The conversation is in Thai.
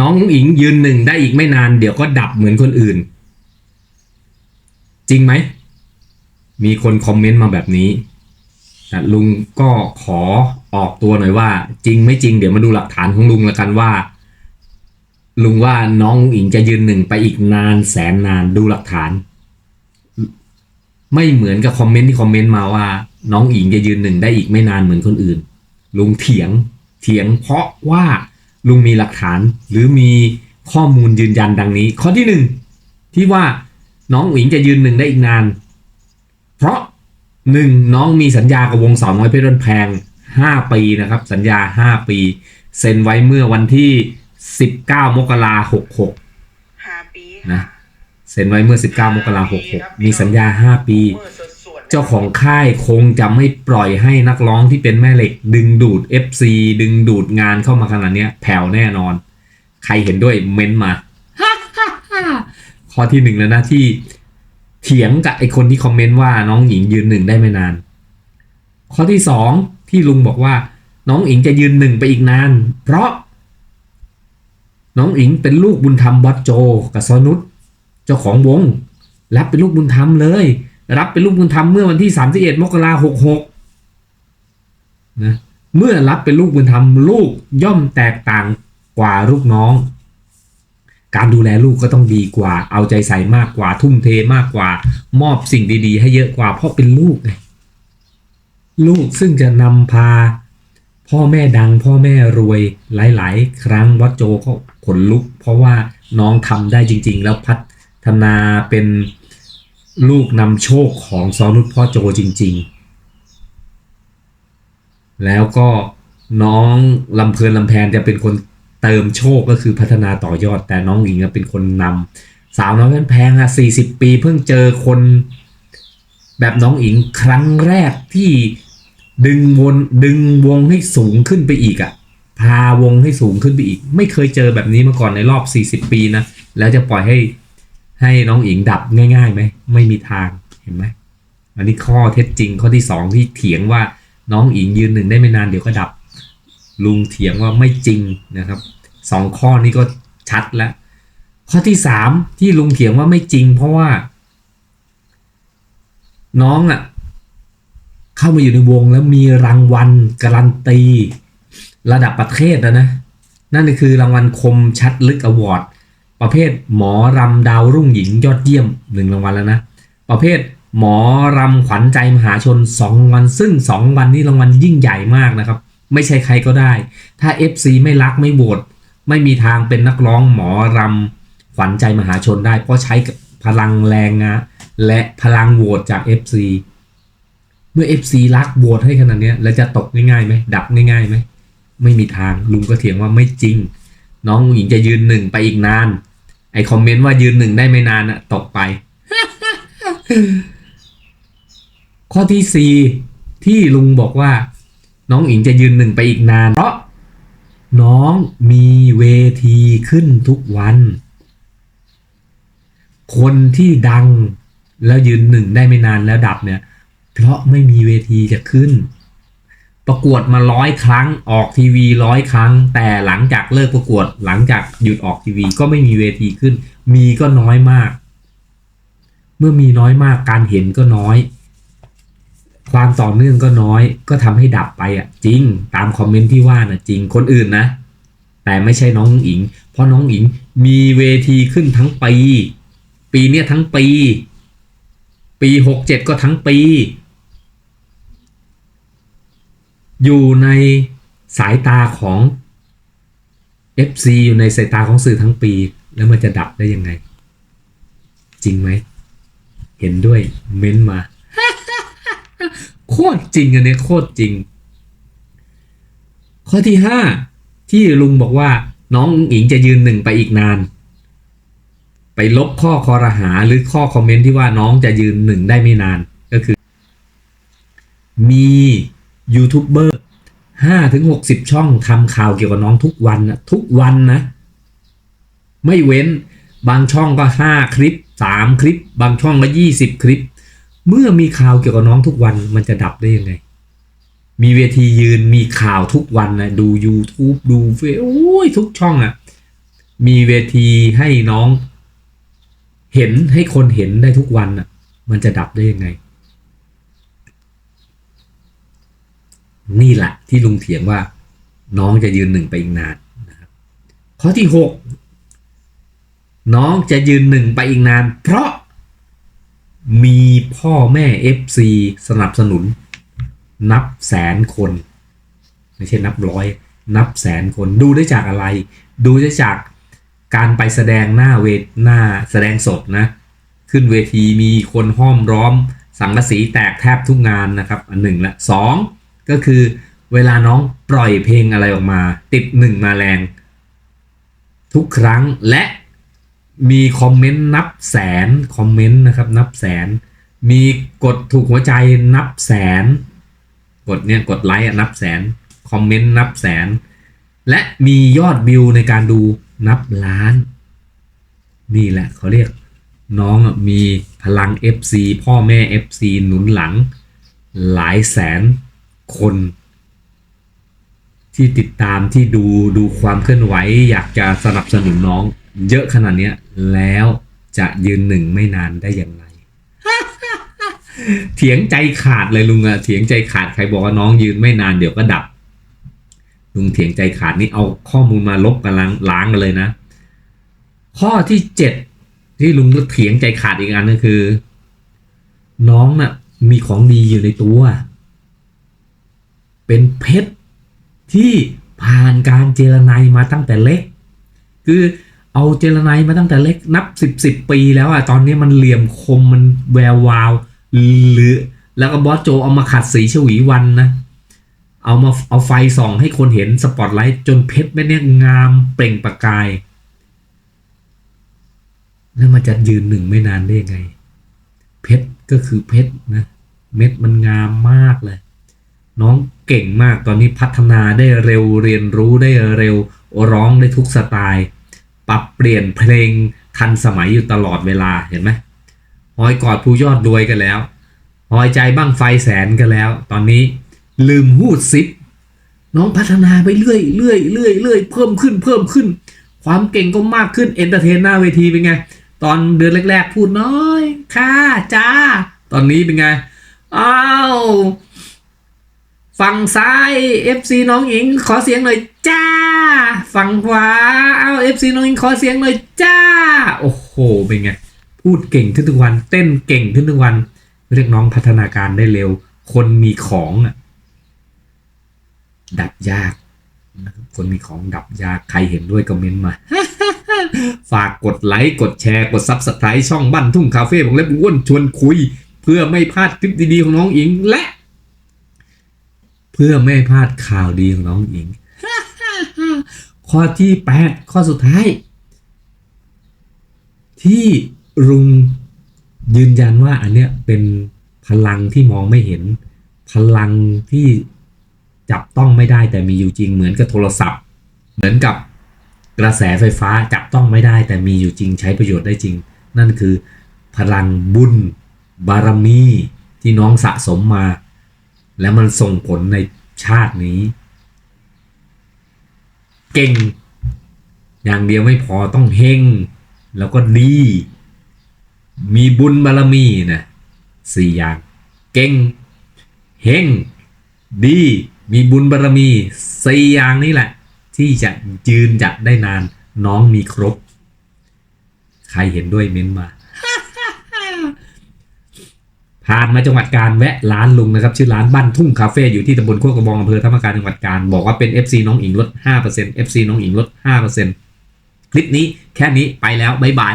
น้องอิงยืนหนึ่งได้อีกไม่นาน เดี๋ยวก็ดับเหมือนคนอื่น จริงไหม มีคนคอมเมนต์มาแบบนี้แต่ลุงก็ขอออกตัวหน่อยว่า จริงไม่จริง เดี๋ยวมาดูหลักฐานของลุงล้วกันว่า ลุงว่าน้องอุ๋งอิงจะยืนหนึ่งไปอีกนานแสนนานดูหลักฐาน ไม่เหมือนกับคอมเมนต์ที่คอมเมนต์มาว่า น้องอิงจะยืนหนึ่งได้อีกไม่นานเหมือนคนอื่น ลุงเถียงเถียงเพราะว่า ลุงมีหลักฐานหรือมีข้อมูลยืนยันดังนี้ ข้อที่หนึ่งที่ว่าน้องอุ๋งอิงจะยืนหนึ่งได้อีกนาน เพราะหนึ่งน้องมีสัญญากับวงสาวน้อยเพชรบ้านแพงห้าปีนะครับ สัญญาห้าปี เซ็นไว้เมื่อวันที่สิบเก้ามกราหกหกห้าปีนะเซ็นไว้เมื่อ19มกราคม66มีสัญญา5ปี เจ้าของค่ายคงจะไม่ปล่อยให้นักร้องที่เป็นแม่เหล็ก ดึงดูด FC ดึงดูดงานเข้ามาขนาดนี้แผ่วแน่นอน ใครเห็นด้วยเม้นต์มาข้อที่หนึ่งแล้วนะที่เถียงกับไอคนที่คอมเมนต์ว่าน้องหญิงยืนหนึ่งได้ไม่นาน ข้อที่สองที่ลุงบอกว่า น้องอิงจะยืนหนึ่งไปอีกนาน เพราะ น้องอิงเป็นลูกบุญธรรมวัดโจกับซอนุชเจ้าของวงรับเป็นลูกบุญธรรมเลย รับเป็นลูกบุญธรรมเมื่อวันที่31มกราหกหกนะเมื่อรับเป็นลูกบุญธรรมลูกย่อมแตกต่างกว่าลูกน้อง การดูแลลูกก็ต้องดีกว่า เอาใจใส่มากกว่า ทุ่มเทมากกว่า มอบสิ่งดีๆ ให้เยอะกว่า เพราะเป็นลูกไงลูกซึ่งจะนำพา พ่อแม่ดัง พ่อแม่รวยหลาย ๆ ครั้งวัดโจก็ขนลุก เพราะว่าน้องทำได้จริง ๆ แล้วพัฒนาเป็น ลูกนำโชคของซอนุชพ่อโจจริง ๆ แล้วก็น้องลำเพลินลำแพนจะเป็นคนเติมโชคก็คือพัฒนาต่อยอด แต่น้องหญิงเป็นคนนำสาวน้อยแพงอะสี่สิบปีเพิ่งเจอคนแบบน้องอิงครั้งแรกที่ดึงวนดึงวงให้สูงขึ้นไปอีกอะ่ะ พาวงให้สูงขึ้นไปอีก ไม่เคยเจอแบบนี้มาก่อนในรอบ 40 ปีนะ แล้วจะปล่อยให้ ให้น้องอิงดับง่ายๆไหมไม่มีทางเห็นไหมอันนี้ข้อเท็จจริงข้อที่สองที่เถียงว่าน้องอิงยืนหนึ่งได้ไม่นานเดี๋ยวก็ดับ ลุงเถียงว่าไม่จริงนะครับสองข้อนี้ก็ชัดแล้ว ข้อที่สามที่ลุงเถียงว่าไม่จริง เพราะว่า น้องอะ่ะ เข้ามาอยู่ในวงแล้วมีรางวัลการันตี ระดับประเทศนะนะ นั่นคือรางวัลคมชัดลึกอวอร์ด ประเภทหมอรำดาวรุ่งหญิงยอดเยี่ยมหนึ่งรางวัลแล้วนะ ประเภทหมอรำขวัญใจมหาชนสองรางวัลซึ่งสองวัลนี้รางวัลยิ่งใหญ่มากนะครับ ไม่ใช่ใครก็ได้ ถ้า FC ไม่รักไม่โหวตไม่มีทางเป็นนักร้องหมอรำขวัญใจมหาชนได้ เพราะใช้กับพลังแรงนะและพลังโหวตจาก FC เมื่อ FC รักโหวตให้ขนาดนี้แล้วจะตกง่ายๆไหมดับง่ายๆไหมไม่มีทางลุงก็เถียงว่าไม่จริง น้องหญิงจะยืนหนึ่งไปอีกนาน ไอคอมเมนต์ว่ายืนหนึ่งได้ไม่นานอะตกไป ข้อที่สี่ที่ลุงบอกว่า น้องอิงจะยืนหนึ่งไปอีกนาน เพราะ น้องมีเวทีขึ้นทุกวัน คนที่ดังแล้วยืนหนึ่งได้ไม่นานแล้วดับเนี่ย เพราะไม่มีเวทีจะขึ้น ประกวดมาร้อยครั้งออกทีวีร้อยครั้ง แต่หลังจากเลิกประกวดหลังจากหยุดออกทีวีก็ไม่มีเวทีขึ้น มีก็น้อยมาก เมื่อมีน้อยมากการเห็นก็น้อย ความต่อเนื่องก็น้อย ก็ทำให้ดับไปอะ จริง ตามคอมเมนต์ที่ว่านะจริงคนอื่นนะ แต่ไม่ใช่น้องอิง เพราะน้องอิงมีเวทีขึ้นทั้งปี ปีเนี้ยทั้งปี ปีหกเจ็ดก็ทั้งปี อยู่ในสายตาของ FC อยู่ในสายตาของสื่อทั้งปี แล้วมันจะดับได้ยังไง จริงไหม เห็นด้วยเม้นมา โคตรจริงอันนี้โคตรจริง ข้อที่ห้าที่ลุงบอกว่า น้องอิงจะยืนหนึ่งไปอีกนาน ไปลบข้อคอรหาหรือข้อคอมเมนต์ที่ว่าน้องจะยืนหนึ่งได้ไม่นานก็คือ มี ยูทูบเบอร์ห้าถึงหกสิบช่องทำข่าวเกี่ยวกับน้องทุกวันนะทุกวันนะ ไม่เว้นบางช่องก็ห้าคลิปสามคลิป บางช่องก็ยี่สิบคลิป เมื่อมีข่าวเกี่ยวกับน้องทุกวันมันจะดับได้ยังไง มีเวทียืนมีข่าวทุกวันนะดู YouTube ดูเฟซโอ้ยทุกช่องอะมีเวทีให้น้อง เห็นให้คนเห็นได้ทุกวันอะ มันจะดับได้ยังไง นี่แหละที่ลุงเถียงว่าน้องจะยืนหนึ่งไปอีกนานนะครับข้อที่หกน้องจะยืนหนึ่งไปอีกนาน เพราะมีพ่อแม่ FC สนับสนุน นับแสนคน ไม่ใช่นับร้อย นับแสนคนดูได้จากอะไร ดูได้จากการไปแสดงหน้าเวทหน้าแสดงสดนะ ขึ้นเวทีมีคนห้อมร้อม สังกะสีแตกแทบทุกงานนะครับ อันหนึ่งละสอง ก็คือเวลาน้องปล่อยเพลงอะไรออกมา ติดหนึ่งมาแรง ทุกครั้งและมีคอมเมนต์นับแสนคอมเมนต์นะครับนับแสน มีกดถูกหัวใจนับแสน กดเนี่ยกดไลค์นับแสนคอมเมนต์นับแสน และมียอดวิวในการดูนับล้าน นี่แหละเขาเรียกน้องมีพลัง FC พ่อแม่ FC หนุนหลัง หลายแสน คนที่ติดตามที่ดูดูความเคลื่อนไหว อยากจะสนับสนุนน้อง เยอะขนาดเนี้ย แล้วจะยืนหนึ่งไม่นานได้อย่างไร เถียงใจขาดเลยลุงอะเถียงใจขาดใครบอกว่าน้องยืนไม่นานเดี๋ยวก็ดับ ลุงเถียงใจขาดนี่เอาข้อมูลมาลบกันล้างล้างกันเลยนะ ข้อที่เจ็ดที่ลุงเถียงใจขาดอีกอันก็คือ น้องน่ะ มีของดีอยู่ในตัว เป็นเพชรที่ผ่านการเจรไนมาตั้งแต่เล็ก คือเอาเจรไนมาตั้งแต่เล็กนับสิบสิบปีแล้วอะตอนนี้มันเหลี่ยมคมมันแวววาวหรือแล้วก็บอสโจเอามาขัดสีฉวีวันนะเอามาเอาไฟส่องให้คนเห็นสปอตไลท์จนเพชรแม่เนี่ยงามเปล่งประกาย แล้วมันจะยืนหนึ่งไม่นานได้ยังไง เพชรก็คือเพชรนะ เม็ดมันงามมากเลย น้องเก่งมากตอนนี้พัฒนาได้เร็วเรียนรู้ได้เร็วร้องได้ทุกสไตล์ ปรับเปลี่ยนเพลงทันสมัยอยู่ตลอดเวลาเห็นไหมหอยกอดผู้ยอดรวยกันแล้วหอยใจบ้างไฟแสนกันแล้ว ตอนนี้ลืมหูดซิปน้องพัฒนาไปเรื่อยเรื่อยเรื่อยเรื่อยเพิ่มขึ้นเพิ่มขึ้น ความเก่งก็มากขึ้นเอนเตอร์เทนหน้าเวทีเป็นไง ตอนเดือนแรก ๆ พูดน้อย ค่ะจ้า ตอนนี้เป็นไง อ้าว ฝั่งซ้าย FC น้องหญิงขอเสียงหน่อยจ้า ฝั่งขวาเอา FC น้องหญิงขอเสียงหน่อยจ้า โอ้โหเป็นไงพูดเก่งขึ้นทุกวัน เต้นเก่งขึ้นทุกวัน เรียกน้องพัฒนาการได้เร็ว คนมีของอะดับยากนะครับคนมีของดับยากใครเห็นด้วยคอมเมนต์มา ฝากกดไลค์ กดแชร์ กดซับสไคร b e ช่องบ้านทุ่งคาเฟ่ของเล็บอ้วนชวนคุย เพื่อไม่พลาดคลิปดีๆของน้องอิงและ พื่อไม่พลาดข่าวดีของน้องอิง ข้อที่8ข้อสุดท้าย ที่ลุงยืนยันว่าอันเนี้ยเป็นพลังที่มองไม่เห็น พลังที่จับต้องไม่ได้แต่มีอยู่จริงเหมือนกับโทรศัพท์ เหมือนกับกระแสไฟฟ้าจับต้องไม่ได้แต่มีอยู่จริงใช้ประโยชน์ได้จริง นั่นคือพลังบุญบารมีที่น้องสะสมมา แล้วมันส่งผลในชาตินี้ เก่ง อย่างเดียวไม่พอต้องเฮงแล้วก็ดี มีบุญบารมีนะสี่อย่าง เก่งเฮงดี มีบุญบารมีสี่อย่างนี้แหละ ที่จะยืนจัดได้นานน้องมีครบ ใครเห็นด้วยเม้นมา ผ่านมาจังหวัดการแวะร้านลุงนะครับ ชื่อร้านบ้านทุ่งคาเฟ่อยู่ที่ตำบลโคกกระบองอำเภอธรรมการจังหวัดการ บอกว่าเป็น FC น้องอิงลด5% FC น้องอิงลด5%คลิปนี้แค่นี้ไปแล้ว บ๊ายบาย